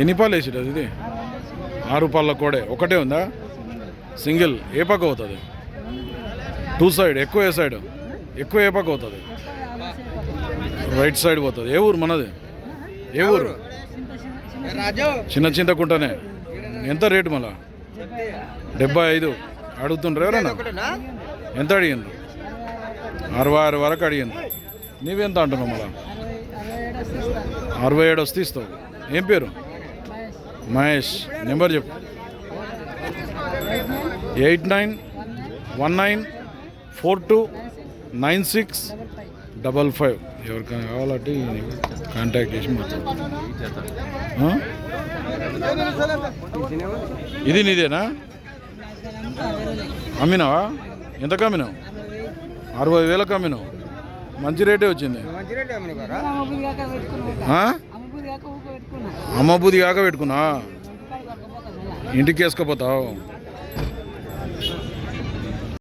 ఎన్ని పాలు వేసిడు ఇది? ఆరు పాల కోడే. ఒకటే ఉందా? సింగిల్. ఏ పక్క అవుతుంది టూ సైడ్ ఎక్కువ ఏ సైడ్? ఎక్కువ ఏ పక్క అవుతుంది రైట్ సైడ్ పోతుంది. ఏ ఊరు మనది? ఏ ఊరు? చిన్న చింతకుంటనే. ఎంత రేటు మళ్ళా? డెబ్బై ఐదు. అడుగుతుండ్రు ఎవరన్నా? ఎంత అడిగింది అరవై ఆరు వరకు అడిగింది నీవెంత అంటున్నావు మళ్ళా? అరవై ఏడు వస్తే ఇస్తావు. ఏం పేరు? మహేష్ నెంబర్ చెప్పు. Eight nine one nine four two nine six double five. ఎవరికైనా కావాలంటే కాంటాక్ట్ చేసి మాట్లాడు? ఇది నీదేనా? అమ్మినావా? ఎంతకు అమ్మినావు? అరవై వేలకు అమ్మినావు. మంచి రేటే వచ్చింది? అమ్మ బుద్ధి కాక పెట్టుకున్నా. ఇంటికి వేసుకపోతావు.